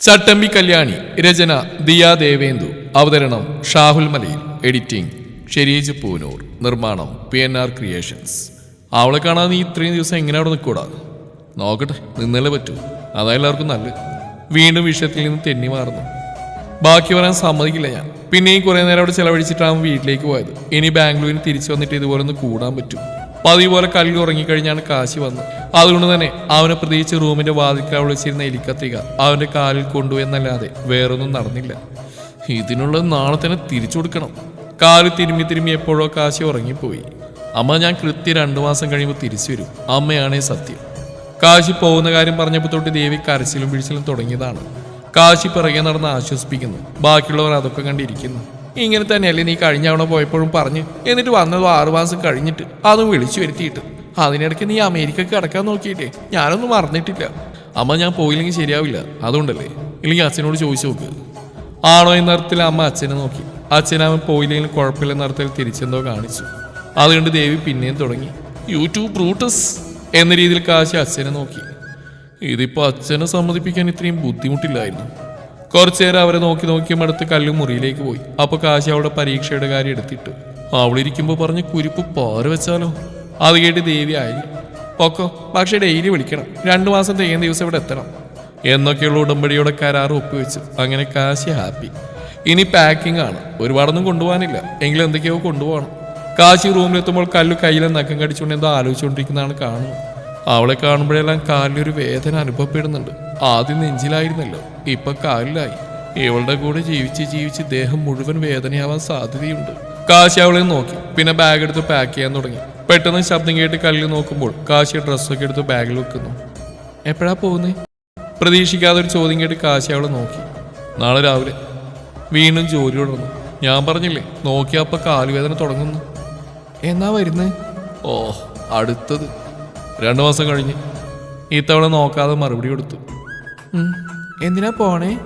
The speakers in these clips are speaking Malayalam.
ചട്ടമ്പി കല്യാണി രചന ദിയാ ദേവേന്ദു. അവതരണം ഷാഹുൽ മലയിൽ. എഡിറ്റിംഗ് ഷെരീജ് പൂനൂർ. നിർമ്മാണം പി എൻ ആർ ക്രിയേഷൻസ്. അവളെ കാണാൻ നീ ഇത്രയും ദിവസം എങ്ങനെ അവിടെ നിൽക്കൂടാ നോക്കട്ടെ നിന്നല്ലേ പറ്റൂ. അതാ എല്ലാവർക്കും നല്ല വീണ്ടും വിഷയത്തിൽ നിന്ന് തെന്നി മാറുന്നു. ബാക്കി വരാൻ സമ്മതിക്കില്ല ഞാൻ. പിന്നെയും കുറേ നേരം അവിടെ ചിലവഴിച്ചിട്ടാണ് വീട്ടിലേക്ക് പോയത്. ഇനി ബാംഗ്ലൂരിൽ തിരിച്ചു വന്നിട്ട് ഇതുപോലെ ഒന്ന് കൂടാൻ പറ്റും. പതിവ് പോലെ കല്ലിൽ ഉറങ്ങിക്കഴിഞ്ഞാണ് കാശി വന്നത്. അതുകൊണ്ട് തന്നെ അവനെ പ്രതീക്ഷിച്ച് റൂമിന്റെ വാതിക്കാൻ വിളിച്ചിരുന്ന എലിക്കത്തിക അവന്റെ കാലിൽ കൊണ്ടുപോയെന്നല്ലാതെ വേറൊന്നും നടന്നില്ല. ഇതിനുള്ളത് നാളെ തന്നെ തിരിച്ചു കൊടുക്കണം. കാൽ തിരുമ്മി തിരുമ്മി എപ്പോഴോ കാശി ഉറങ്ങിപ്പോയി. അമ്മ ഞാൻ കൃത്യം രണ്ടു മാസം കഴിയുമ്പോൾ തിരിച്ചു വരും. അമ്മയാണേ സത്യം. കാശി പോകുന്ന കാര്യം പറഞ്ഞപ്പോൾ തൊട്ട് ദേവി കരച്ചിലും പിടിച്ചിലും തുടങ്ങിയതാണ്. കാശി പിറകെ നടന്ന് ആശ്വസിപ്പിക്കുന്നു. ബാക്കിയുള്ളവർ അതൊക്കെ കണ്ടിരിക്കുന്നു. ഇങ്ങനെ തന്നെയല്ലേ നീ കഴിഞ്ഞ പോയപ്പോഴും പറഞ്ഞ് എന്നിട്ട് വന്നത് ആറു മാസം കഴിഞ്ഞിട്ട് അതും വിളിച്ചു വരുത്തിയിട്ട്. അതിനിടയ്ക്ക് നീ അമേരിക്കക്ക് കിടക്കാൻ നോക്കിയിട്ടേ. ഞാനൊന്നും മറന്നിട്ടില്ല. അമ്മ ഞാൻ പോയില്ലെങ്കിൽ ശരിയാവില്ല. അതുകൊണ്ടല്ലേ? ഇല്ലെങ്കിൽ അച്ഛനോട് ചോദിച്ചു നോക്ക്. ആണോ എന്ന അർത്ഥത്തിൽ അമ്മ അച്ഛനെ നോക്കി. അച്ഛൻ അവൻ പോയില്ലെങ്കിൽ കുഴപ്പമില്ല അർത്ഥത്തിൽ തിരിച്ചെന്തോ കാണിച്ചു. അതുകൊണ്ട് ദേവി പിന്നെയും തുടങ്ങി. യൂട്യൂബ് റൂട്ടസ് എന്ന രീതിയിൽ കാശി അച്ഛനെ നോക്കി. ഇതിപ്പോൾ അച്ഛനെ സമ്മതിപ്പിക്കാൻ ഇത്രയും ബുദ്ധിമുട്ടില്ലായിരുന്നു. കുറച്ചു നേരം അവരെ നോക്കി നോക്കി മടുത്ത് കല്ലും മുറിയിലേക്ക് പോയി. അപ്പൊ കാശി അവളുടെ പരീക്ഷയുടെ കാര്യം എടുത്തിട്ട്. അവളിരിക്കുമ്പോ പറഞ്ഞ് കുരിപ്പ് പാറ വെച്ചാലോ? അത് കേട്ട് ദേവി ആയി. പൊക്കോ പക്ഷെ ഡെയിലി വിളിക്കണം. രണ്ടു മാസം തേങ്ങ ദിവസം ഇവിടെ എത്തണം. എന്നൊക്കെയുള്ള ഉടമ്പടിയോടെ കരാർ ഒപ്പുവെച്ചു അങ്ങനെ കാശി ഹാപ്പി. ഇനി പാക്കിംഗ് ആണ്. ഒരുപാടൊന്നും കൊണ്ടുപോകാനില്ല. എങ്കിലും എന്തൊക്കെയോ കൊണ്ടുപോകണം. കാശി റൂമിലെത്തുമ്പോൾ കല്ലു കയ്യിലെ നഖം കടിച്ചുകൊണ്ട് എന്തോ ആലോചിച്ചുകൊണ്ടിരിക്കുന്നതാണ് കാണുന്നത്. അവളെ കാണുമ്പോഴെല്ലാം കാലിലൊരു വേദന അനുഭവപ്പെടുന്നുണ്ട്. ആദ്യം നെഞ്ചിലായിരുന്നല്ലോ ഇപ്പൊ കാലിലായി. ഇവളുടെ കൂടെ ജീവിച്ച് ജീവിച്ച് ദേഹം മുഴുവൻ വേദനയാവാൻ സാധ്യതയുണ്ട്. കാശി അവളെ നോക്കി പിന്നെ ബാഗ് എടുത്ത് പാക്ക് ചെയ്യാൻ തുടങ്ങി. പെട്ടെന്ന് ശബ്ദം കേട്ട് കല്ലിൽ നോക്കുമ്പോൾ കാശി ഡ്രസ്സൊക്കെ എടുത്ത് ബാഗിൽ വെക്കുന്നു. എപ്പോഴാ പോകുന്നേ പ്രതീക്ഷിക്കാതെ ഒരു ചോദ്യം കേട്ട് കാശി അവളെ നോക്കി. നാളെ രാവിലെ. വീണ്ടും ജോലി തുടർന്നു. ഞാൻ പറഞ്ഞില്ലേ നോക്കിയപ്പോ കാലുവേദന തുടങ്ങുന്നു. എന്നാ വരുന്നേ? ഓ അടുത്തത്. രണ്ടു മാസം കഴിഞ്ഞ് ഇത്തവണ നോക്കാതെ മറുപടി കൊടുത്തു. എന്തിനാ പോണേ?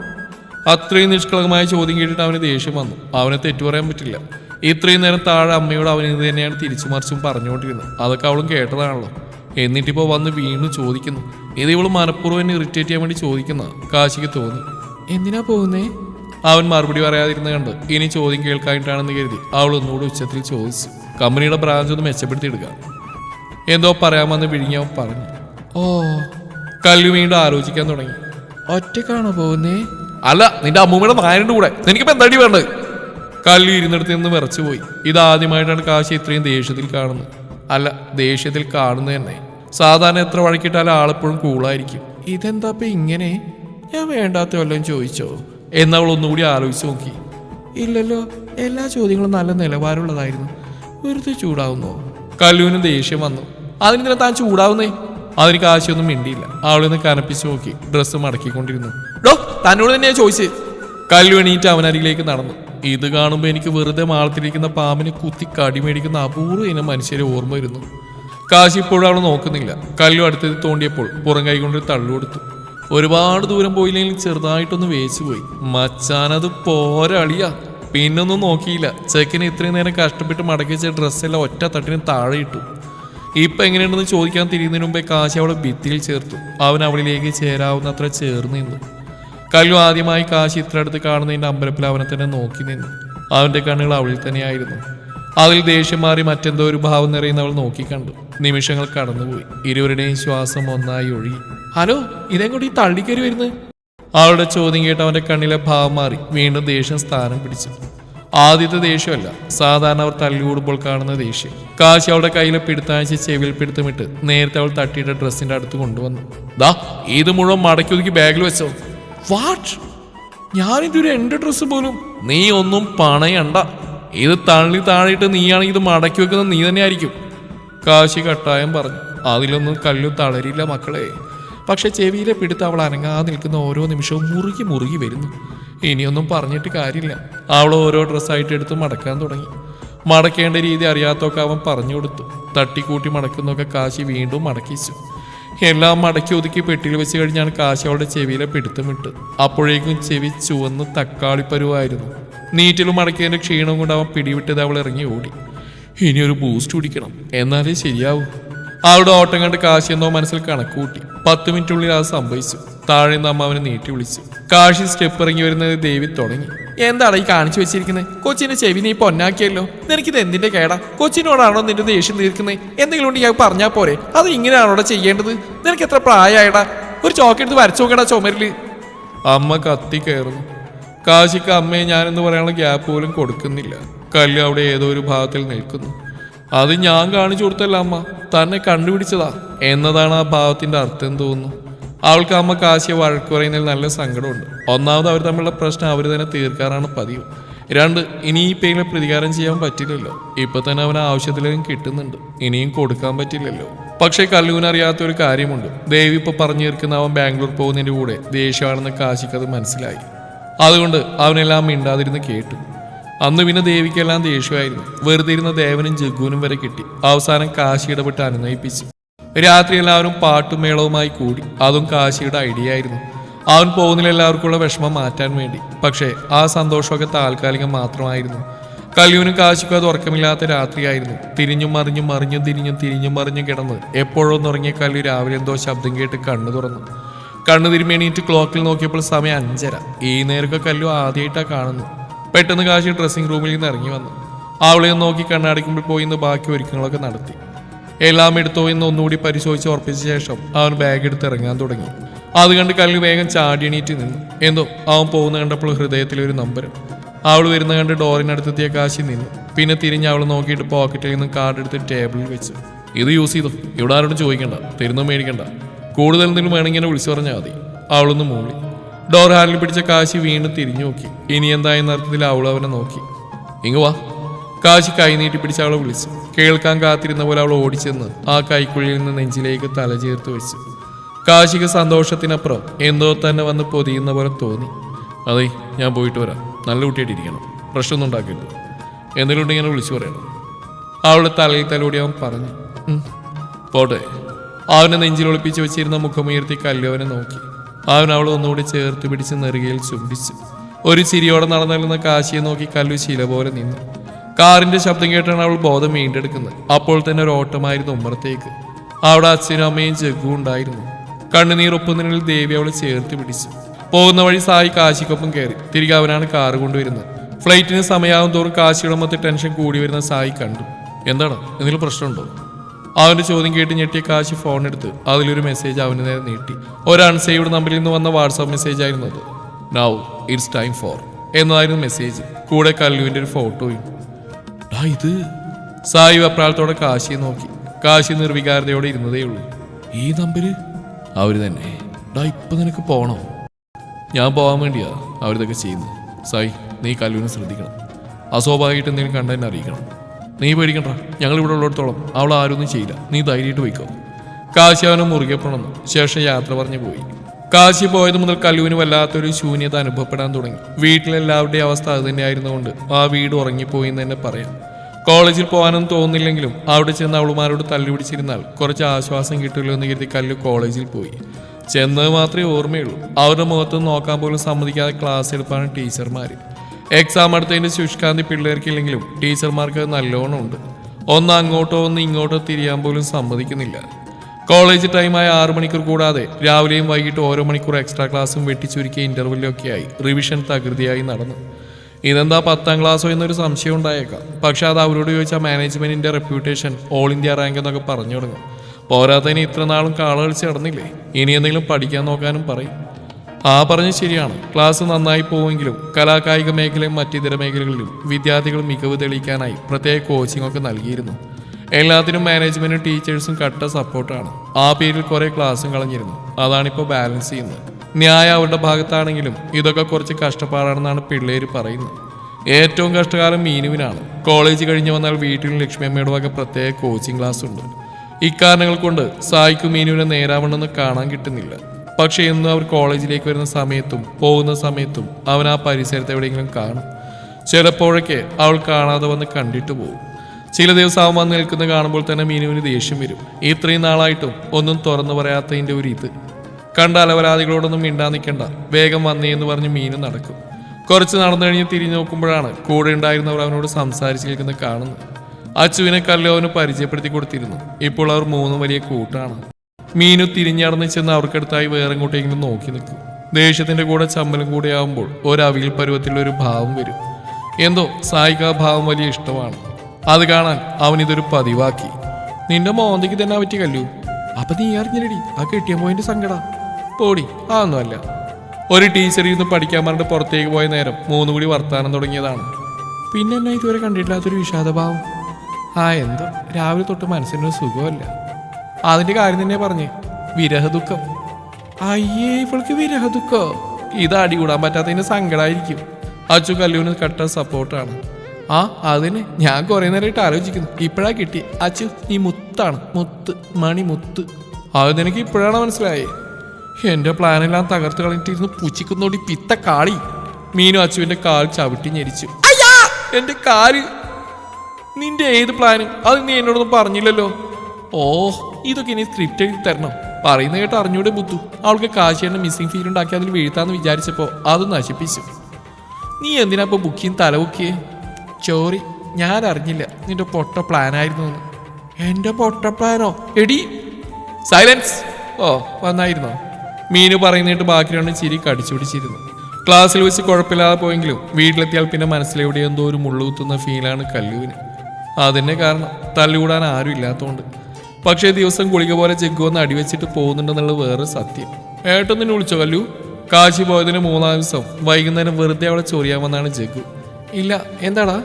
അത്രയും നിഷ്കളങ്കമായ ചോദ്യം കേട്ടിട്ട് അവന് ദേഷ്യം വന്നു. അവനെ തെറ്റു പറയാൻ പറ്റില്ല. ഇത്രയും നേരം താഴെ അമ്മയോട് അവൻ ഇത് തന്നെയാണ് തിരിച്ചു മറിച്ചും പറഞ്ഞുകൊണ്ടിരുന്നത്. അതൊക്കെ അവളും കേട്ടതാണല്ലോ. എന്നിട്ടിപ്പോ വന്ന് വീണ്ടും ചോദിക്കുന്നു. ഇത് ഇവൾ മനഃപൂർവം എന്നെ ഇറിറ്റേറ്റ് ചെയ്യാൻ വേണ്ടി ചോദിക്കുന്ന കാശിക്ക് തോന്നി. എന്തിനാ പോകുന്നേ? അവൻ മറുപടി പറയാതിരുന്ന കണ്ട് ഇനി ചോദ്യം കേൾക്കാനായിട്ടാണെന്ന് കരുതി അവൾ ഒന്നുകൂടി ഉച്ചത്തിൽ ചോദിച്ചു. കമ്പനിയുടെ ബ്രാഞ്ച് ഒന്ന് മെച്ചപ്പെടുത്തി എടുക്കുക എന്തോ പറയാമെന്ന് വിഴിഞ്ഞവൻ പറഞ്ഞു. ഓ കല്ലു വീണ്ടും ആലോചിക്കാൻ തുടങ്ങി. ഒറ്റക്കാണോ പോകുന്നേ? അല്ല നിന്റെ അമ്മൂമ്മയുടെ നായരുടെ കൂടെ. നിനക്കിപ്പോ എന്താടി വേണ്ടത്? കല്ലു ഇരുന്നിടത്ത് നിന്ന് വിറച്ചു പോയി. ഇതാദ്യമായിട്ടാണ് കാശി ഇത്രയും ദേഷ്യത്തിൽ കാണുന്നത്. അല്ല ദേഷ്യത്തിൽ കാണുന്നത് തന്നെ. സാധാരണ എത്ര വഴക്കിട്ടാലും ആളെപ്പോഴും കൂളായിരിക്കും. ഇതെന്താ ഇപ്പൊ ഇങ്ങനെ? ഞാൻ വേണ്ടാത്ത വല്ലതും ചോദിച്ചോ? എന്നവൾ ഒന്നുകൂടി ആലോചിച്ച് നോക്കി. ഇല്ലല്ലോ എല്ലാ ചോദ്യങ്ങളും നല്ല നിലവാരമുള്ളതായിരുന്നു. വെറുതെ ചൂടാവുന്നു. കല്ലുവിന് ദേഷ്യം വന്നു. അതിനെന്തിനാ താൻ ചൂടാവുന്നേ? അതിന് കാശിയൊന്നും മിണ്ടിയില്ല. അവളൊന്ന് കനപ്പിച്ച് നോക്കി ഡ്രസ്സ് മടക്കിക്കൊണ്ടിരുന്നു. ഡോ തന്നോട് തന്നെയാ ചോദിച്ച്. കല്ലു എണീറ്റ് അവനരികിലേക്ക് നടന്നു. ഇത് കാണുമ്പോൾ എനിക്ക് വെറുതെ മാളത്തിലിരിക്കുന്ന പാമ്പിനെ കുത്തി കടി മേടിക്കുന്ന അപൂർവ ഇനം മനുഷ്യരെ ഓർമ്മ വരുന്നു. കാശി ഇപ്പോഴും അവൾ നോക്കുന്നില്ല. കല്ലു അടുത്തത് തോണ്ടിയപ്പോൾ പുറം കൈകൊണ്ട് തള്ളു കൊടുത്തു. ഒരുപാട് ദൂരം പോയില്ലെങ്കിൽ ചെറുതായിട്ടൊന്ന് വേച്ചു പോയി. മച്ചാനത് പോരളിയ പിന്നൊന്നും നോക്കിയില്ല. ചെക്കന് ഇത്രയും നേരം കഷ്ടപ്പെട്ട് മടക്കി വെച്ച ഡ്രസ്സെല്ലാം ഒറ്റ തട്ടിന് താഴെ ഇട്ടു. ഇപ്പൊ എങ്ങനെയുണ്ടെന്ന് ചോദിക്കാൻ തിരിയുന്നതിന് മുമ്പേ കാശി അവളെ ഭിത്തിയിൽ ചേർത്തു. അവൻ അവളിലേക്ക് ചേരാവുന്നത്ര ചേർന്ന് നിന്നു. കല്ലു ആദ്യമായി കാശി ഇത്ര അടുത്ത് കാണുന്നതിന്റെ അമ്പലപ്പിൽ അവനെ തന്നെ നോക്കി നിന്നു. അവന്റെ കണ്ണുകൾ അവളിൽ തന്നെയായിരുന്നു. അതിൽ ദേഷ്യം മാറി മറ്റെന്തോ ഒരു ഭാവം നിറയുന്ന അവൾ നോക്കിക്കണ്ടു നിമിഷങ്ങൾ കടന്നുപോയി. ഇരുവരുടെയും ശ്വാസം ഒന്നായി ഒഴുകി. ഹലോ ഇതെങ്ങോട്ട് ഈ തള്ളിക്കരി വരുന്നത്? അവളുടെ ചോദ്യം കേട്ട് അവന്റെ കണ്ണിലെ ഭാവം മാറി. വീണ്ടും ദേഷ്യം സ്ഥാനം പിടിച്ചു. ആദ്യത്തെ ദേഷ്യമല്ല. സാധാരണ അവർ തല്ലുകൂടുമ്പോൾ കാണുന്ന ദേഷ്യം. കാശി അവളുടെ കയ്യിലെ പിടുത്താഴ്ച ചെവിയിൽ പിടുത്തമിട്ട് നേരത്തെ അവൾ തട്ടിയിട്ട ഡ്രസ്സിന്റെ അടുത്ത് കൊണ്ടുവന്നു. ദാ ഇത് മുഴുവൻ മടക്കി ഒതുക്കി ബാഗിൽ വെച്ചോ. വാട്ട് ഞാനിതൊരു എന്റെ ഡ്രസ്സ് പോലും. നീ ഒന്നും പണയണ്ട. ഇത് തള്ളി താഴെയിട്ട് നീയാണെങ്കിൽ ഇത് മടക്കി വെക്കുന്നത് നീ തന്നെ ആയിരിക്കും കാശി കട്ടായം പറഞ്ഞു. അതിലൊന്നും കല്ലു തളരില്ല മക്കളെ. പക്ഷെ ചെവിയിലെ പിടുത്ത് അവൾ അനങ്ങാതെ നിൽക്കുന്ന ഓരോ നിമിഷവും മുറുകി മുറുകി വരുന്നു. ഇനിയൊന്നും പറഞ്ഞിട്ട് കാര്യമില്ല. അവൾ ഓരോ ഡ്രസ്സായിട്ട് എടുത്ത് മടക്കാൻ തുടങ്ങി. മടക്കേണ്ട രീതി അറിയാത്തൊക്കെ അവൻ പറഞ്ഞു കൊടുത്തു. തട്ടിക്കൂട്ടി മടക്കുന്നൊക്കെ കാശി വീണ്ടും മടക്കിച്ചു. എല്ലാം മടക്കി ഒതുക്കി പെട്ടിയിൽ വെച്ച് കഴിഞ്ഞാണ് കാശി അവളുടെ ചെവിയിലെ പിടുത്തം വിട്ട്. അപ്പോഴേക്കും ചെവി ചുവന്ന് തക്കാളിപ്പരുവായിരുന്നു നീറ്റിലും മടക്കിയതിന്റെ ക്ഷീണം കൊണ്ട് അവൻ പിടിവിട്ടത് അവൾ ഇറങ്ങി ഓടി. ഇനിയൊരു ബൂസ്റ്റ് കുടിക്കണം. എന്നാലേ ശരിയാവൂ. അവളുടെ ഓട്ടം കണ്ട് കാശി എന്നോ മനസ്സിൽ കണക്കൂട്ടി. പത്ത് മിനിറ്റുള്ളിൽ അത് സംഭവിച്ചു. താഴെ നിന്ന് അമ്മ അവനെ നീട്ടി വിളിച്ചു. കാശി സ്റ്റെപ്പ് ഇറങ്ങി വരുന്നത് ദേവി തുടങ്ങി. എന്താണ് ഈ കാണിച്ചു വെച്ചിരിക്കുന്നത് കൊച്ചിന്റെ ചെവി നീ പൊന്നാക്കിയല്ലോ. നിനക്കിത് എന്തിന്റെ കേടാ? കൊച്ചിനോടാണോ നിന്റെ ദേഷ്യം തീർക്കുന്നത് എന്തെങ്കിലും ഉണ്ടെങ്കിൽ ഞാൻ പറഞ്ഞാൽ പോരെ. അത് ഇങ്ങനെയാണോ ചെയ്യേണ്ടത്? നിനക്ക് എത്ര പ്രായമായടാ ഒരു ചോക്ക് എടുത്ത് വരച്ചു നോക്കടാ ചുമരിൽ. അമ്മ കത്തി കയറുന്നു. കാശിക്ക് അമ്മയെ ഞാനെന്ന് പറയാനുള്ള ഗ്യാപ്പ് പോലും കൊടുക്കുന്നില്ല. കല്ല് അവിടെ ഏതോ ഒരു ഭാഗത്തിൽ നിൽക്കുന്നു. അത് ഞാൻ കാണിച്ചു കൊടുത്തല്ല അമ്മ. തന്നെ കണ്ടുപിടിച്ചതാ. എന്നതാണ് ആ ഭാവത്തിന്റെ അർത്ഥം തോന്നുന്നു. അവൾക്ക് അമ്മ കാശിയെ വഴക്ക് പറയുന്നതിൽ നല്ല സങ്കടമുണ്ട്. ഒന്നാമത് അവർ തമ്മിലുള്ള പ്രശ്നം അവർ തന്നെ തീർക്കാറാണ് പതിവ്. രണ്ട് ഇനി ഈ പേരിൽ പ്രതികാരം ചെയ്യാൻ പറ്റില്ലല്ലോ. ഇപ്പൊ തന്നെ അവന് ആവശ്യത്തിലേക്കും കിട്ടുന്നുണ്ട്. ഇനിയും കൊടുക്കാൻ പറ്റില്ലല്ലോ. പക്ഷേ കല്ലൂന് അറിയാത്ത ഒരു കാര്യമുണ്ട്. ദേവി ഇപ്പൊ പറഞ്ഞു തീർക്കുന്ന അവൻ ബാംഗ്ലൂർ പോകുന്നതിന്റെ കൂടെ ദേഷ്യമാണെന്ന് കാശിക്ക് അത് മനസ്സിലായി. അതുകൊണ്ട് അവനെല്ലാം മിണ്ടാതിരുന്ന് കേട്ടു. അന്ന് പിന്നെ ദേവിക്കെല്ലാം ദേഷ്യമായിരുന്നു. വെറുതെ ഇരുന്ന ദേവനും ജഗ്ഗുനും വരെ കിട്ടി. അവസാനം കാശി ഇടപെട്ട് അനുനയിപ്പിച്ചു. രാത്രി എല്ലാവരും പാട്ടുമേളവുമായി കൂടി. അതും കാശിയുടെ ഐഡിയ ആയിരുന്നു. അവൻ പോകുന്നില്ല എല്ലാവർക്കുള്ള വിഷമം മാറ്റാൻ വേണ്ടി. പക്ഷേ ആ സന്തോഷമൊക്കെ താൽക്കാലികം മാത്രമായിരുന്നു. കല്യൂനും കാശിക്കും അത് ഉറക്കമില്ലാത്ത രാത്രിയായിരുന്നു. തിരിഞ്ഞും മറിഞ്ഞും മറിഞ്ഞും തിരിഞ്ഞും തിരിഞ്ഞും മറിഞ്ഞും കിടന്ന് എപ്പോഴൊന്നും ഉറങ്ങിയ കല്ലു രാവിലെ എന്തോ ശബ്ദം കേട്ട് കണ്ണു തുറന്നു. കണ്ണു തിരുമേണീറ്റ് ക്ലോക്കിൽ നോക്കിയപ്പോൾ സമയം അഞ്ചര. ഈ നേരൊക്കെ കല്ലു ആദ്യമായിട്ടാണ് കാണുന്നു പെട്ടെന്ന് കാശി ഡ്രസ്സിംഗ് റൂമിൽ നിന്ന് ഇറങ്ങി വന്നു. അവളെ ഒന്ന് നോക്കി കണ്ണാടിക്കുമ്പോൾ പോയി ഇന്ന് ബാക്കി ഒരുക്കങ്ങളൊക്കെ നടത്തി. എല്ലാം എടുത്തോ എന്ന് ഒന്നുകൂടി പരിശോധിച്ച് ഉറപ്പിച്ച ശേഷം അവൻ ബാഗ് എടുത്ത് ഇറങ്ങാൻ തുടങ്ങി. അത് കണ്ട് കല്ലു വേഗം ചാടി എണീറ്റ് നിന്നു. എന്തോ അവൻ പോകുന്ന കണ്ടപ്പോൾ ഹൃദയത്തിൽ ഒരു നമ്പരം. അവൾ വരുന്ന കണ്ട് ഡോറിനടുത്തെത്തിയ കാശി നിന്നു. പിന്നെ തിരിഞ്ഞ് അവൾ നോക്കിയിട്ട് പോക്കറ്റിൽ നിന്ന് കാർഡ് എടുത്ത് ടേബിളിൽ വെച്ചു. ഇത് യൂസ് ചെയ്തു? ഇവിടെ ആരോടും ചോദിക്കണ്ട. തരുന്ന മേടിക്കണ്ട. കൂടുതൽ എന്തെങ്കിലും വേണമെങ്കിൽ എന്നെ വിളിച്ചു പറഞ്ഞാൽ മതി. അവളൊന്ന് മൂളി. ഡോർ ഹാൻഡിൽ പിടിച്ച കാശി വീണ്ടും തിരിഞ്ഞു നോക്കി. ഇനി എന്തായെന്ന അർത്ഥത്തിൽ അവൾ അവനെ നോക്കി. ഇങ്ങ് വാ. കാശി കൈ നീട്ടി പിടിച്ച് അവളെ വിളിച്ചു. കേൾക്കാൻ കാത്തിരുന്ന പോലെ അവൾ ഓടിച്ചെന്ന് ആ കൈക്കുള്ളിൽ നിന്ന് നെഞ്ചിലേക്ക് തല ചേർത്ത് വെച്ചു. കാശിക്ക് സന്തോഷത്തിനപ്പുറം എന്തോ തന്നെ വന്ന് പൊതിയുന്ന പോലെ തോന്നി. അതെ ഞാൻ പോയിട്ട് വരാം. നല്ല കുട്ടിയായിട്ടിരിക്കണം പ്രശ്നമൊന്നും ഉണ്ടാക്കരുത്. എന്തെങ്കിലും ഉണ്ടെങ്കിൽ വിളിച്ചു പറയണം. അവളുടെ തലയിൽ തലോടി അവൻ പറഞ്ഞു. പോട്ടെ. അവനെ നെഞ്ചിൽ ഒളിപ്പിച്ച് വെച്ചിരുന്ന മുഖമുയർത്തി കല്ലു അവനെ നോക്കി. അവൻ അവൾ ഒന്നുകൂടി ചേർത്ത് പിടിച്ച് നെറുകയിൽ ചുംബിച്ചു. ഒരു ചിരിയോടെ നടന്നിരുന്ന കാശിയെ നോക്കി കല്ലു ശീല പോലെ നിന്നു. കാറിന്റെ ശബ്ദം കേട്ടാണ് അവൾ ബോധം വീണ്ടെടുക്കുന്നത്. അപ്പോൾ തന്നെ ഒരു ഓട്ടമായിരുന്നു ഉമ്മറത്തേക്ക്. അവിടെ അച്ഛനും അമ്മയും ജഗ്ഗും ഉണ്ടായിരുന്നു. കണ്ണുനീർ ദേവി അവളെ ചേർത്ത് പിടിച്ചു. പോകുന്ന വഴി സായി കാശിക്കൊപ്പം കയറി. തിരികെ അവനാണ് കാറ് കൊണ്ടുവരുന്നത്. ഫ്ലൈറ്റിന് സമയാവും തോറും കാശിയുടെ മൊത്തം ടെൻഷൻ കൂടി വരുന്ന സായി കണ്ടു. എന്താണ്? എന്തെങ്കിലും പ്രശ്നമുണ്ടോ? അവന്റെ ചോദ്യം കേട്ട് ഞെട്ടിയ കാശി ഫോൺ എടുത്ത് അതിലൊരു മെസ്സേജ് അവന് നേരെ നീട്ടി. ഒരു അൺസേവ്ഡ് നമ്പറിൽ നിന്ന് വന്ന വാട്സാപ്പ് മെസ്സേജ് ആയിരുന്നു അത്. നൗ ഇറ്റ്സ് ടൈം ഫോർ എന്നതായിരുന്നു മെസ്സേജ് കൂടെ കല്ലുവിന്റെ ഒരു ഫോട്ടോയും ഇത് സായി അപ്രാളത്തോടെ കാശിയെ നോക്കി. കാശി നിർവികാരതയോടെ ഇരുന്നതേ ഉള്ളൂ. ഈ നമ്പര് അവർ തന്നെ. ഡാ ഇപ്പൊ നിനക്ക് പോണോ? ഞാൻ പോകാൻ വേണ്ടിയാ. അവരിതൊക്കെ ചെയ്യുന്നത് സായി നീ കല്ലുവിനെ ശ്രദ്ധിക്കണം. അസ്വാഭാവികമായിട്ട് എന്തെങ്കിലും കണ്ടെന്നെ അറിയിക്കണം. നീ പേടിക്കണ്ട ഞങ്ങൾ ഇവിടെ ഉള്ളിടത്തോളം. അവൾ ആരൊന്നും ചെയ്യില്ല. നീ ധൈര്യമായിട്ട് പോയിക്കോ. കാശി അവനെ മുറുകെ പിണന്നു. ശേഷം യാത്ര പറഞ്ഞു പോയി. കാശി പോയത് മുതൽ കല്ലുവിന് വല്ലാത്തൊരു ശൂന്യത അനുഭവപ്പെടാൻ തുടങ്ങി. വീട്ടിലെല്ലാവരുടെയും അവസ്ഥ അത് ആ വീട് ഉറങ്ങിപ്പോയി എന്ന് തന്നെ പറയാം. കോളേജിൽ പോകാനൊന്നും തോന്നില്ലെങ്കിലും അവിടെ ചെന്ന് അവളുമാരോട് തല്ലു പിടിച്ചിരുന്നാൽ കുറച്ച് ആശ്വാസം കിട്ടുമല്ലോ എന്ന് കരുതി കല്ലു കോളേജിൽ പോയി. ചെന്നത് മാത്രമേ ഓർമ്മയുള്ളൂ. അവരുടെ മുഖത്ത് നോക്കാൻ പോലും സമ്മതിക്കാതെ ക്ലാസ് എടുപ്പാണ് ടീച്ചർമാര്. എക്സാം അടുത്തതിന്റെ ശുഷ്കാന്തി പിള്ളേർക്കില്ലെങ്കിലും ടീച്ചർമാർക്ക് നല്ലോണം ഉണ്ട് ഒന്ന് അങ്ങോട്ടോ ഒന്ന് ഇങ്ങോട്ടോ തിരിയാൻ പോലും സമ്മതിക്കുന്നില്ല. കോളേജ് ടൈമായ ആറ് മണിക്കൂർ കൂടാതെ രാവിലെയും വൈകിട്ട് ഓരോ മണിക്കൂർ എക്സ്ട്രാ ക്ലാസ്സും വെട്ടിച്ചുരുക്കിയ ഇന്റർവെല്ലൊക്കെയായി റിവിഷൻ തകൃതിയായി നടന്നു. ഇതെന്താ പത്താം ക്ലാസ്സോ എന്നൊരു സംശയം ഉണ്ടായേക്കാം. പക്ഷെ അത് അവരോട് ചോദിച്ചാൽ മാനേജ്മെന്റിന്റെ റെപ്യൂട്ടേഷൻ ഓൾ ഇന്ത്യ റാങ്ക് എന്നൊക്കെ പറഞ്ഞു തുടങ്ങും. പോരാത്തതിന് ഇത്ര നാളും കാളകളിച്ച് നടന്നില്ലേ? ഇനി എന്തെങ്കിലും പഠിക്കാൻ നോക്കാനും പറയും. ആ പറഞ്ഞ ശരിയാണ്. ക്ലാസ് നന്നായി പോവുമെങ്കിലും കലാകായിക മേഖലയും മറ്റിതര മേഖലകളിലും വിദ്യാർത്ഥികൾ മികവ് തെളിയിക്കാനായി പ്രത്യേക കോച്ചിംഗ് ഒക്കെ നൽകിയിരുന്നു. എല്ലാത്തിനും മാനേജ്മെന്റും ടീച്ചേഴ്സും കട്ട സപ്പോർട്ടാണ് ആ പേരിൽ കുറെ ക്ലാസ്സും കളഞ്ഞിരുന്നു. അതാണിപ്പോൾ ബാലൻസ് ചെയ്യുന്നത്. ന്യായ അവരുടെ ഭാഗത്താണെങ്കിലും ഇതൊക്കെ കുറച്ച് കഷ്ടപ്പാടാണെന്നാണ് പിള്ളേര് പറയുന്നത്. ഏറ്റവും കഷ്ടകാലം മീനുവിനാണ്. കോളേജ് കഴിഞ്ഞ് വന്നാൽ വീട്ടിലും ലക്ഷ്മി അമ്മയുടെ വക പ്രത്യേക കോച്ചിങ് ക്ലാസ് ഉണ്ട്. ഇക്കാരണങ്ങൾ കൊണ്ട് സായിക്കും മീനുവിനെ നേരാവണ്ണെന്ന് കാണാൻ കിട്ടുന്നില്ല. പക്ഷെ എന്നും അവർ കോളേജിലേക്ക് വരുന്ന സമയത്തും പോകുന്ന സമയത്തും അവൻ ആ പരിസരത്ത് എവിടെയെങ്കിലും കാണും. ചിലപ്പോഴൊക്കെ അവൾ കാണാതെ വന്ന് കണ്ടിട്ട് പോകും ചില ദിവസം അവൻ വന്ന് നിൽക്കുന്ന കാണുമ്പോൾ തന്നെ മീനുവിന് ദേഷ്യം വരും. ഇത്രയും നാളായിട്ടും ഒന്നും തുറന്നു പറയാത്തതിന്റെ ഒരു ഇത്. കണ്ട അലവരാതികളോടൊന്നും മിണ്ടാ നിൽക്കണ്ട. വേഗം വന്നേ എന്ന് പറഞ്ഞ് മീനു നടക്കും. കുറച്ച് നടന്നു കഴിഞ്ഞ് തിരിഞ്ഞു നോക്കുമ്പോഴാണ് കൂടെ ഉണ്ടായിരുന്നവർ അവനോട് സംസാരിച്ച് നിൽക്കുന്നത് കാണുന്നത്. അച്ചുവിനെ കല്ലു അവന് പരിചയപ്പെടുത്തി കൊടുത്തിരുന്നു. ഇപ്പോൾ അവർ മൂന്നും വലിയ കൂട്ടാണ്. മീനു തിരിഞ്ഞടന്ന് ചെന്ന് അവർക്കടുത്തായി വേറെങ്ങോട്ടെങ്കിലും നോക്കി നിൽക്കും. ദേഷ്യത്തിന്റെ കൂടെ ചമ്മലും കൂടെ ആകുമ്പോൾ ഒരവിൽ പരുവത്തിലുള്ള ഒരു ഭാവം വരും. എന്തോ സായിക ഭാവം വലിയ ഇഷ്ടമാണ്. അത് കാണാൻ അവൻ ഇതൊരു പതിവാക്കി. നിന്റെ മോന്തയ്ക്ക് തന്നെ പറ്റി കല്ലു? അപ്പൊ നീ അറിഞ്ഞില്ലടി ആ കെട്ടിയ പോയിന്റെ സങ്കട. പോടി ആ ഒന്നുമല്ല ഒരു ടീച്ചർ ഇരുന്ന് പഠിക്കാൻ പറഞ്ഞിട്ട് പുറത്തേക്ക് പോയ നേരം മൂന്ന് കൂടി വർത്താനം തുടങ്ങിയതാണ്. പിന്നെ എന്നെ ഇതുവരെ കണ്ടിട്ടില്ലാത്തൊരു വിഷാദഭാവം? ആ എന്തോ. രാവിലെ തൊട്ട് മനസ്സിനൊരു സുഖമല്ല അതിന്റെ കാര്യം തന്നെ പറഞ്ഞേ. വിരഹദുഃഖം. അയ്യേ ഇവൾക്ക് വിരഹദുഃഖോ. ഇത് അടികൂടാൻ പറ്റാത്തതിന് സങ്കടമായിരിക്കും അച്ചു കല്ലൂന് കട്ട സപ്പോർട്ടാണ്. ആ അതിന് ഞാൻ കുറെ നേരമായിട്ട് ആലോചിക്കുന്നു. ഇപ്പോഴാ കിട്ടി. അച്ചു നീ മുത്താണ്. മുത്ത് മണി മുത്ത്. അത് നിനക്ക് ഇപ്പോഴാണ് മനസ്സിലായേ. എന്റെ പ്ലാനെല്ലാം തകർത്ത് കളഞ്ഞിട്ടിരുന്ന് പുച്ചിക്കുന്നോടി പിത്ത കാളി. മീനു അച്ചുവിന്റെ കാൽ ചവിട്ടി ഞെരിച്ചു. എന്റെ കാൽ. നിന്റെ ഏത് പ്ലാന്? അത് നീ എന്നോടൊന്നും പറഞ്ഞില്ലല്ലോ. ഓ ഇതൊക്കെ ഇനി സ്ക്രിപ്റ്റ് എഴുതി തരണം. പറയുന്ന കേട്ട് അറിഞ്ഞൂടെ ബുദ്ധു. അവൾക്ക് കാശിയുടെ മിസ്സിംഗ് ഫീൽ ഉണ്ടാക്കി അതിൽ വീഴ്ത്താന്ന് വിചാരിച്ചപ്പോ അത് നശിപ്പിച്ചു. നീ എന്തിനാ ഇപ്പൊ ബുക്കിയും തല ബുക്കിയേ ചോറി ഞാൻ അറിഞ്ഞില്ല. നിന്റെ പൊട്ട പ്ലാനായിരുന്നു എന്ന്. എന്റെ പൊട്ട പ്ലാനോ എടി സൈലൻസ് ഓ വന്നായിരുന്നോ? മീനു പറയുന്നിട്ട് ബാക്കി രണ്ട് ചിരി കടിച്ചു പിടിച്ചിരുന്നു. ക്ലാസ്സിൽ വെച്ച് കുഴപ്പമില്ലാതെ പോയെങ്കിലും വീട്ടിലെത്തിയാൽ പിന്നെ മനസ്സിലെവിടെ എന്തോ ഒരു മുള്ളുകുത്തുന്ന ഫീലാണ് കല്ലുവിന്. അതിന്റെ കാരണം തല്ലുകൂടാൻ ആരും ഇല്ലാത്തതുകൊണ്ട് പക്ഷേ ദിവസം ഗുളിക പോലെ ജഗ്ഗുവന്ന് അടിവെച്ചിട്ട് പോകുന്നുണ്ടെന്നുള്ളത് വേറെ സത്യം. ഏട്ടൻ നിന്നെ വിളിച്ചോ കല്ലു? കാശി പോയതിന് മൂന്നാം ദിവസം. വൈകുന്നേരം വെറുതെ അവളെ ചൊറിയാമെന്നാണ് ജഗ്ഗു. ഇല്ല എന്താടാ?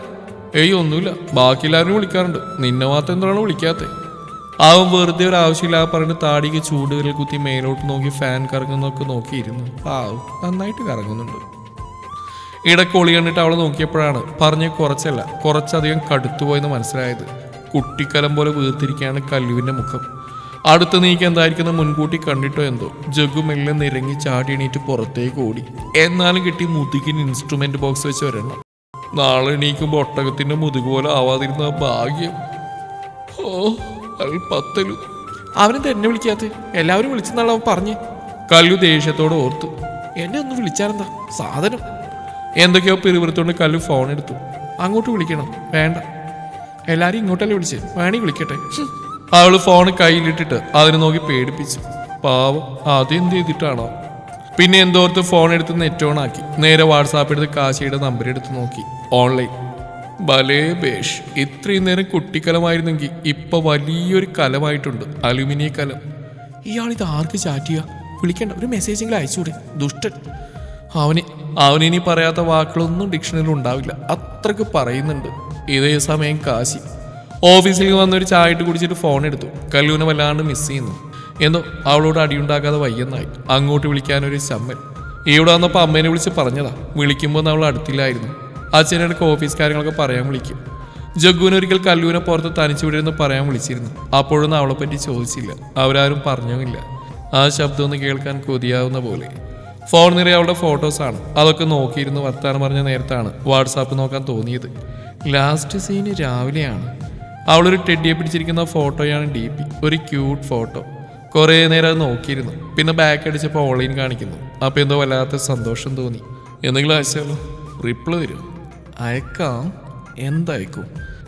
ഏയ് ഒന്നുമില്ല. ബാക്കി എല്ലാവരും വിളിക്കാറുണ്ട്. നിന്നെ മാത്രം എന്താണ് വിളിക്കാത്തത് അവൻ വെറുതെ ഒരു ആവശ്യമില്ലാതെ പറഞ്ഞ് താടിക്ക് ചൂടുവിരൽ കുത്തി മേലോട്ട് നോക്കി ഫാൻ കറങ്ങുന്നൊക്കെ നോക്കിയിരുന്നു. പാവം നന്നായിട്ട് കറങ്ങുന്നുണ്ട്. ഇടക്കൊളി കണ്ടിട്ട് അവളെ നോക്കിയപ്പോഴാണ് പറഞ്ഞ് കുറച്ചല്ല കുറച്ചധികം കടുത്തുപോയെന്ന് മനസ്സിലായത്. കുട്ടിക്കലം പോലെ വീർത്തിരിക്കുകയാണ് കല്ലുവിന്റെ മുഖം. അടുത്ത് നീക്ക് എന്തായിരിക്കുന്ന മുൻകൂട്ടി കണ്ടിട്ടോ എന്തോ? ജഗു മെല്ലെ നിരങ്ങി ചാടി എണീറ്റ് പുറത്തേക്ക് ഓടി. എന്നാലും കിട്ടി മുതുകിന് ഇൻസ്ട്രുമെന്റ് ബോക്സ് വെച്ച് വരണം നാളെ എണീക്കുമ്പോൾ ഒട്ടകത്തിന്റെ മുതുക് പോലെ ആവാതിരുന്ന ഭാഗ്യം. ഓ പത്തലു. അവനെ തന്നെ വിളിക്കാത്ത? എല്ലാവരും വിളിച്ചെന്നുള്ള അവൻ പറഞ്ഞ്. കല്ലു ദേഷ്യത്തോട് ഓർത്തു. എന്നെ ഒന്ന് വിളിച്ചാലെന്താ? സാധനം. എന്തൊക്കെയോ പിറുപിറുത്തോണ്ട് കല്ലു ഫോൺ എടുത്തു. അങ്ങോട്ട് വിളിക്കണം. വേണ്ട. എല്ലാരും ഇങ്ങോട്ടല്ലേ വിളിച്ച്? വേണി വിളിക്കട്ടെ. അവൾ ഫോൺ കയ്യിലിട്ടിട്ട് അതിനെ നോക്കി പേടിപ്പിച്ചു. പാവം അതെന്ത് ചെയ്തിട്ടാണോ? പിന്നെ എന്തോർത്ത് ഫോൺ എടുത്ത് നെറ്റ് ഓൺ ആക്കി. നേരെ വാട്സാപ്പ് എടുത്ത് കാശിയുടെ നമ്പർ എടുത്ത് നോക്കി. ഓൺലൈൻ ഭലേ ബേഷ്. ഇത്രയും നേരം കുട്ടിക്കലമായിരുന്നെങ്കിൽ ഇപ്പൊ വലിയൊരു കലമായിട്ടുണ്ട്. അലുമിനിയ കലം. ഇയാൾ ഇത് ആർക്ക് ചാറ്റിയ വിളിക്കണ്ട. ഒരു മെസ്സേജെങ്കിലും അയച്ചുകൂടെ. ദുഷ്ടൻ. അവന് അവനിനി പറയാത്ത വാക്കുകളൊന്നും ഡിക്ഷണറിയിൽ ഉണ്ടാവില്ല. അത്രയ്ക്ക് പറയുന്നുണ്ട്. ഇതേ സമയം കാശി. ഓഫീസിൽ വന്നൊരു ചായട്ട് കുടിച്ചിട്ട് ഫോൺ എടുത്തു. കല്ലൂനെ വല്ലാണ്ട് മിസ് ചെയ്യുന്നു. എന്തോ അവളോട് അടിയുണ്ടാക്കാതെ വയ്യെന്നായി. അങ്ങോട്ട് വിളിക്കാനൊരു ചമ്മൽ. ഇവിടെ വന്നപ്പോൾ അമ്മേനെ വിളിച്ച് പറഞ്ഞതാ. വിളിക്കുമ്പോൾ അവൾ അടുത്തില്ലായിരുന്നു. അച്ഛനടുക്ക് ഓഫീസ് കാര്യങ്ങളൊക്കെ പറയാൻ വിളിക്കും. ജഗ്ഗുവിന് ഒരിക്കൽ കല്ലൂനെ പുറത്ത് തനിച്ചു വിടരുന്ന് പറയാൻ വിളിച്ചിരുന്നു. അപ്പോഴൊന്നും അവളെപ്പറ്റി ചോദിച്ചില്ല. അവരാരും പറഞ്ഞുമില്ല. ആ ശബ്ദമൊന്ന് കേൾക്കാൻ കൊതിയാവുന്ന പോലെ. ഫോൺ നിറയെ അവളുടെ ഫോട്ടോസാണ് അതൊക്കെ നോക്കിയിരുന്ന് വർത്താനം പറഞ്ഞ നേരത്താണ് വാട്സാപ്പ് നോക്കാൻ തോന്നിയത്. ലാസ്റ്റ് സീന് രാവിലെയാണ്. അവളൊരു ടെഡിയെ പിടിച്ചിരിക്കുന്ന ഫോട്ടോയാണ് ഡി പി ഒരു ക്യൂട്ട് ഫോട്ടോ കുറേ നേരം അത് നോക്കിയിരുന്നു. പിന്നെ ബാക്ക് അടിച്ചപ്പോൾ ഓൺലൈൻ കാണിക്കുന്നു. അപ്പോൾ എന്തോ വല്ലാത്ത സന്തോഷം തോന്നി. എന്തെങ്കിലും അയച്ചാലോ റിപ്ലൈ വരും അയക്കാം. എന്തയക്കും?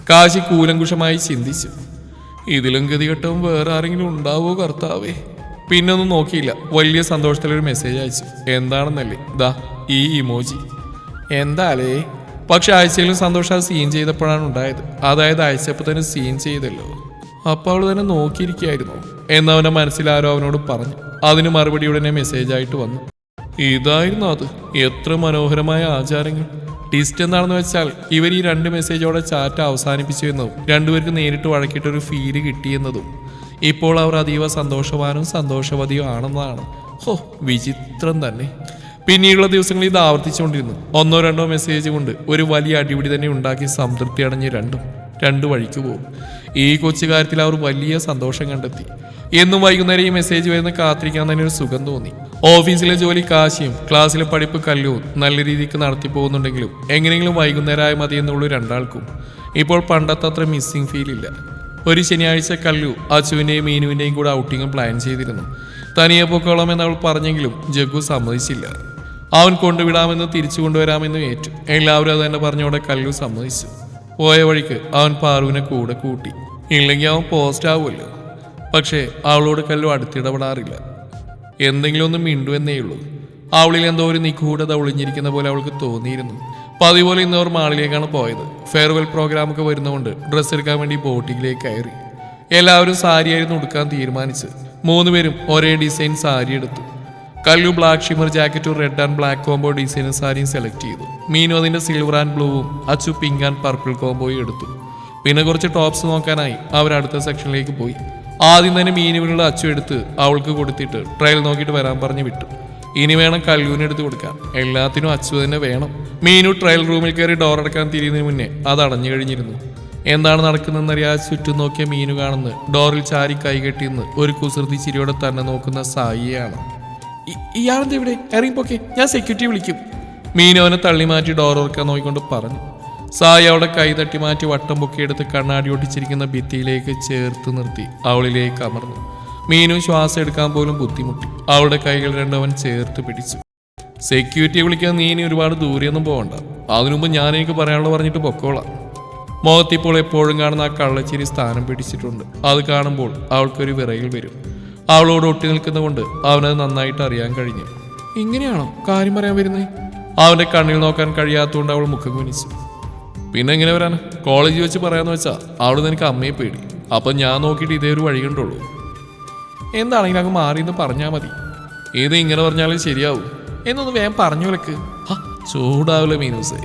കാശി കൂലങ്കുഷമായി ചിന്തിച്ചു. ഇതിലും ഗതികെട്ടവും വേറെ ആരെങ്കിലും ഉണ്ടാവോ കർത്താവേ? പിന്നെ ഒന്നും നോക്കിയില്ല. വലിയ സന്തോഷത്തിലൊരു മെസ്സേജ് അയച്ചു. എന്താണെന്നല്ലേ? ദാ ഈ ഇമോജി എന്താലേ പക്ഷെ ആഴ്ചയിലും സന്തോഷം അത് സീൻ ചെയ്തപ്പോഴാണ് ഉണ്ടായത്. അതായത് അയച്ചപ്പോൾ തന്നെ സീൻ ചെയ്തല്ലോ. അപ്പോൾ അവൾ തന്നെ നോക്കിയിരിക്കായിരുന്നു എന്നവന്റെ മനസ്സിലാരോ അവനോട് പറഞ്ഞു. അതിന് മറുപടി ഉടനെ മെസ്സേജ് ആയിട്ട് വന്നു. ഇതായിരുന്നു അത്. എത്ര മനോഹരമായ ആചാരങ്ങൾ. ടിസ്റ്റ് എന്താണെന്ന് വെച്ചാൽ ഇവർ ഈ രണ്ട് മെസ്സേജോടെ ചാറ്റ് അവസാനിപ്പിച്ചു എന്നതും രണ്ടുപേർക്ക് നേരിട്ട് വഴക്കിട്ടൊരു ഫീൽ കിട്ടിയെന്നതും ഇപ്പോൾ അവർ അതീവ സന്തോഷവാനും സന്തോഷവതിയും ആണെന്നാണ്. ഹോ വിചിത്രം തന്നെ. പിന്നീടുള്ള ദിവസങ്ങളിൽ ഇത് ആവർത്തിച്ചുകൊണ്ടിരുന്നു. ഒന്നോ രണ്ടോ മെസ്സേജ് കൊണ്ട് ഒരു വലിയ അടിപിടി തന്നെ ഉണ്ടാക്കി സംതൃപ്തി അടഞ്ഞ് രണ്ടും രണ്ടു വഴിക്ക് പോകും. ഈ കൊച്ചു കാര്യത്തിൽ അവർ വലിയ സന്തോഷം കണ്ടെത്തി. എന്നും വൈകുന്നേരം ഈ മെസ്സേജ് വരുന്ന കാത്തിരിക്കാൻ തന്നെ ഒരു സുഖം തോന്നി. ഓഫീസിലെ ജോലി കാശിയും ക്ലാസ്സിലെ പഠിപ്പ് കല്ലുവും നല്ല രീതിക്ക് നടത്തി പോകുന്നുണ്ടെങ്കിലും എങ്ങനെയെങ്കിലും വൈകുന്നേരമായ മതി എന്നുള്ള രണ്ടാൾക്കും. ഇപ്പോൾ പണ്ടത്തെ അത്ര മിസ്സിംഗ് ഫീൽ ഇല്ല. ഒരു ശനിയാഴ്ച കല്ലു അച്ചുവിന്റെയും മീനുവിന്റെയും കൂടെ ഔട്ടിങ്ങും പ്ലാൻ ചെയ്തിരുന്നു. തനിയെ പൊക്കോളം എന്ന് അവൾ പറഞ്ഞെങ്കിലും ജഗ്ഗു സമ്മതിച്ചില്ല. അവൻ കൊണ്ടുവിടാമെന്ന് തിരിച്ചു കൊണ്ടുവരാമെന്ന് ഏറ്റു. എല്ലാവരും അത് തന്നെ പറഞ്ഞോടെ കല്ലു സമ്മതിച്ചു. പോയ വഴിക്ക് അവൻ പാറുവിനെ കൂടെ കൂട്ടി. ഇല്ലെങ്കിൽ അവൻ പോസ്റ്റ് ആവുമല്ലോ. പക്ഷേ അവളോട് കല്ലു അടുത്തിടപെടാറില്ല എന്തെങ്കിലും ഒന്ന് മിണ്ടുവെന്നേ ഉള്ളൂ. അവളിൽ എന്തോ ഒരു നിഗൂഢത ഒളിഞ്ഞിരിക്കുന്ന പോലെ അവൾക്ക് തോന്നിയിരുന്നു. പതിവ് ഇന്നവർ മാളിലേക്കാണ് പോയത്. ഫെയർവെൽ പ്രോഗ്രാമൊക്കെ വരുന്നതുകൊണ്ട് ഡ്രസ്സ് എടുക്കാൻ വേണ്ടി ബോട്ടിങ്ങിലേക്ക് കയറി. എല്ലാവരും സാരിയായിരുന്നു ഉടുക്കാൻ തീരുമാനിച്ച്. മൂന്നുപേരും ഒരേ ഡിസൈൻ സാരി എടുത്തു. കല്ലു ബ്ലാക്ക് ഷിമർ ജാക്കറ്റും റെഡ് ആൻഡ് ബ്ലാക്ക് കോംബോ ഡിസൈനും സാരിയും സെലക്ട് ചെയ്തു. മീനു അതിന്റെ സിൽവർ ആൻഡ് ബ്ലൂവും അച്ചു പിങ്ക് ആൻഡ് പർപ്പിൾ കോംബോയും എടുത്തു. പിന്നെ കുറച്ച് ടോപ്സ് നോക്കാനായി അവർ അടുത്ത സെക്ഷനിലേക്ക് പോയി. ആദ്യം തന്നെ മീനുവിനുള്ള അച്ചു എടുത്ത് അവൾക്ക് കൊടുത്തിട്ട് ട്രയൽ നോക്കിയിട്ട് വരാൻ പറഞ്ഞ് വിട്ടു. ഇനി വേണം കല്ലൂന് എടുത്ത് കൊടുക്കാൻ. എല്ലാത്തിനും അച്ചു തന്നെ വേണം. മീനു ട്രയൽ റൂമിൽ കയറി ഡോർ അടക്കാൻ തിരിയുന്നതിന് മുന്നേ അത് അടഞ്ഞു കഴിഞ്ഞിരുന്നു. എന്താണ് നടക്കുന്നതെന്നറിയാതെ ചുറ്റും നോക്കിയ മീനു കാണുന്നത്. ഡോറിൽ ചാരി കൈകെട്ടിന്ന് ഒരു കുസൃതി ചിരിയോടെ തന്നെ നോക്കുന്ന സായിയാണ്. ഇയാളെന്താ ഇവിടെ? ഇറങ്ങിപ്പോക്കെ ഞാൻ സെക്യൂരിറ്റി വിളിക്കും. മീനു അവനെ തള്ളി മാറ്റി ഡോർ ഓർക്കാൻ നോക്കിക്കൊണ്ട് പറഞ്ഞു. സായി അവിടെ കൈ തട്ടി മാറ്റി വട്ടം പൊക്കിയെടുത്ത് കണ്ണാടി ഒട്ടിച്ചിരിക്കുന്ന ഭിത്തിയിലേക്ക് ചേർത്ത് നിർത്തി. അവളിലേക്ക് അമർന്നു. മീനു ശ്വാസം എടുക്കാൻ പോലും ബുദ്ധിമുട്ടി. അവളുടെ കൈകൾ രണ്ടവൻ ചേർത്ത് പിടിച്ചു. സെക്യൂരിറ്റിയെ വിളിക്കാൻ നീ ഇനി ഒരുപാട് ദൂരെയൊന്നും പോകണ്ട. അതിനു മുമ്പ് ഞാൻ എനിക്ക് പറയാനുള്ള പറഞ്ഞിട്ട് പൊക്കോളാം. മുഖത്തിപ്പോൾ എപ്പോഴും കാണുന്ന ആ കള്ളച്ചിരി സ്ഥാനം പിടിച്ചിട്ടുണ്ട്. അത് കാണുമ്പോൾ അവൾക്കൊരു വിറയിൽ വരും. അവളോട് ഒട്ടി നിൽക്കുന്നതുകൊണ്ട് അവനത് നന്നായിട്ട് അറിയാൻ കഴിഞ്ഞു. ഇങ്ങനെയാണോ കാര്യം പറയാൻ വരുന്നേ? അവന്റെ കണ്ണിൽ നോക്കാൻ കഴിയാത്തതുകൊണ്ട് അവൾ മുഖം കുനിച്ചു. പിന്നെ എങ്ങനെ വരാൻ കോളേജിൽ വെച്ച് പറയാന്ന് വെച്ചാ അവിടെ നിനക്ക് അമ്മയെ പേടി. അപ്പൊ ഞാൻ നോക്കിയിട്ട് ഇതേ ഒരു വഴി കണ്ടുള്ളൂ. എന്താണെങ്കിലും അങ്ങ് മാറിയെന്ന് പറഞ്ഞാൽ മതി. ഏത് ഇങ്ങനെ പറഞ്ഞാലും ശരിയാവും. എന്നൊന്ന് വേഗം പറഞ്ഞു വിളക്ക്. ആ ചൂടാവില്ല മീനുസേ.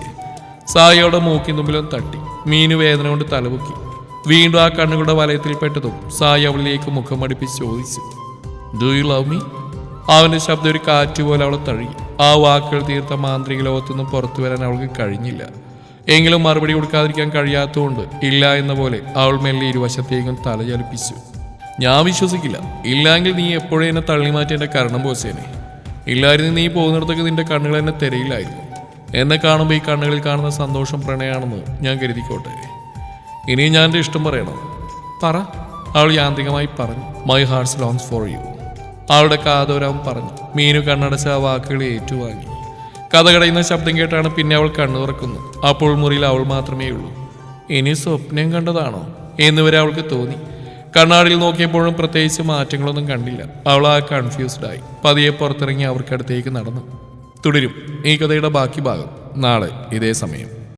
സായിയുടെ മൂക്കിൻ തുമ്പിലും തട്ടി. മീനു വേദന കൊണ്ട് തലപൊക്കി. വീണ്ടും ആ കണ്ണുകളുടെ വലയത്തിൽ പെട്ടതും സായി അവളിലേക്ക് മുഖം അടുപ്പിച്ച് ചോദിച്ചു. ഡു യു ലവ് മീ അവന്റെ ശബ്ദം ഒരു കാറ്റ് പോലെ അവളെ തഴുകി ആ വാക്കുകൾ തീർത്ത മാന്ത്രിക ലോകത്തുനിന്നും പുറത്തു വരാൻ അവൾക്ക് കഴിഞ്ഞില്ല. എങ്കിലും മറുപടി കൊടുക്കാതിരിക്കാൻ കഴിയാത്തതുകൊണ്ട് ഇല്ല എന്ന പോലെ അവൾ മെല്ലെ ഇരുവശത്തേക്കും തല ചലിപ്പിച്ചു. ഞാൻ വിശ്വസിക്കില്ല. ഇല്ലെങ്കിൽ നീ എപ്പോഴും എന്നെ തള്ളി മാറ്റി എന്റെ കരണം പോച്ചേനെ ഇല്ലായിരുന്നു നീ പോകുന്നിടത്തൊക്കെ നിന്റെ കണ്ണുകൾ എന്നെ തിരയിലായിരുന്നു. എന്നെ കാണുമ്പോൾ ഈ കണ്ണുകളിൽ കാണുന്ന സന്തോഷം പ്രണയാണെന്ന് ഞാൻ കരുതിക്കോട്ടെ. ഇനി ഞാൻ എന്റെ ഇഷ്ടം പറയണം? പറ. അവൾ യാന്ത്രികമായി പറഞ്ഞു. My hearts longs for you അവളുടെ കാതോരാവും പറഞ്ഞു. മീനു കണ്ണടച്ച ആ വാക്കുകൾ ഏറ്റുവാങ്ങി. കഥ കടയുന്ന ശബ്ദം കേട്ടാണ് പിന്നെ അവൾ കണ്ണു തുറക്കുന്നു. അപ്പോൾ മുറിയിൽ അവൾ മാത്രമേ ഉള്ളൂ ഇനി സ്വപ്നം കണ്ടതാണോ? എന്നുവരെ അവൾക്ക് തോന്നി. കണ്ണാടിയിൽ നോക്കിയപ്പോഴും പ്രത്യേകിച്ച് മാറ്റങ്ങളൊന്നും കണ്ടില്ല. അവൾ ആ കൺഫ്യൂസ്ഡ് ആയി. പതിയെ പുറത്തിറങ്ങി അവർക്കടുത്തേക്ക് നടന്നു. തുടരും. ഈ കഥയുടെ ബാക്കി ഭാഗം നാളെ ഇതേ സമയം.